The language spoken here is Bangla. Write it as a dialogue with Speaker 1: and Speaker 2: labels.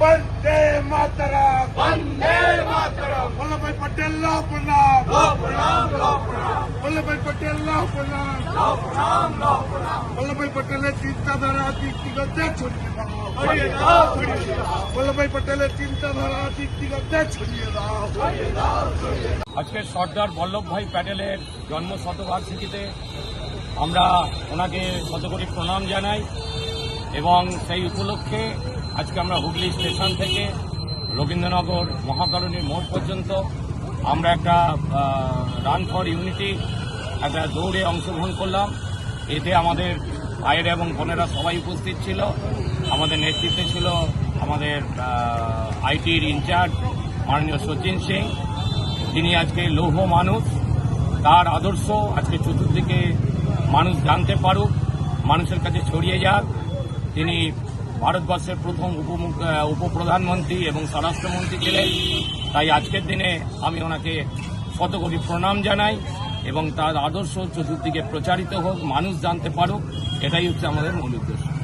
Speaker 1: বন্দে মাতরম।
Speaker 2: বন্দে মাতরম।
Speaker 1: বল্লভভাই পটেল লাভ প্রণাম।
Speaker 2: লো প্রণাম লো প্রণাম।
Speaker 1: বল্লভভাই পটেল লাভ প্রণাম।
Speaker 2: লো প্রণাম লো প্রণাম।
Speaker 1: বল্লভভাই পটেলের চিন্তাধারা দিকদিগতে ছড়িয়ে দাও।
Speaker 2: ছড়িয়ে দাও ছড়িয়ে দাও।
Speaker 1: বল্লভভাই পটেলের চিন্তাধারা দিকদিগতে ছড়িয়ে দাও।
Speaker 3: আজকে সর্দার বল্লভভাই প্যাটেলের জন্ম শতবার্ষিকীতে আমরা ওনাকে শতকোটি প্রণাম জানাই। এবং সেই উপলক্ষে আজকে আমরা হুগলি স্টেশন থেকে রবীন্দ্রনগর মহাকারণী মোড় পর্যন্ত আমরা একটা রান ফর ইউনিটি একটা দৌড়ে অংশগ্রহণ করলাম। এতে আমাদের ভাইয়ের এবং বোনেরা সবাই উপস্থিত ছিল। আমাদের নেতৃত্বে ছিল আমাদের আইটির ইনচার্জ মাননীয় সচিন সিং। তিনি আজকে লৌহ মানুষ, তার আদর্শ আজকে চতুর্দিকে মানুষ জানতে পারুক, মানুষের কাছে ছড়িয়ে যাক। তিনি ভারতবর্ষের প্রথম আহ, উপপ্রধানমন্ত্রী এবং স্বরাষ্ট্রমন্ত্রী ছিলেন। তাই আজকের দিনে আমি ওনাকে শত কোটি প্রণাম জানাই এবং তার আদর্শ চতুর্দিকে প্রচারিত হোক মানুষ জানতে পারুক এটাই হচ্ছে আমাদের মূল উদ্দেশ্য।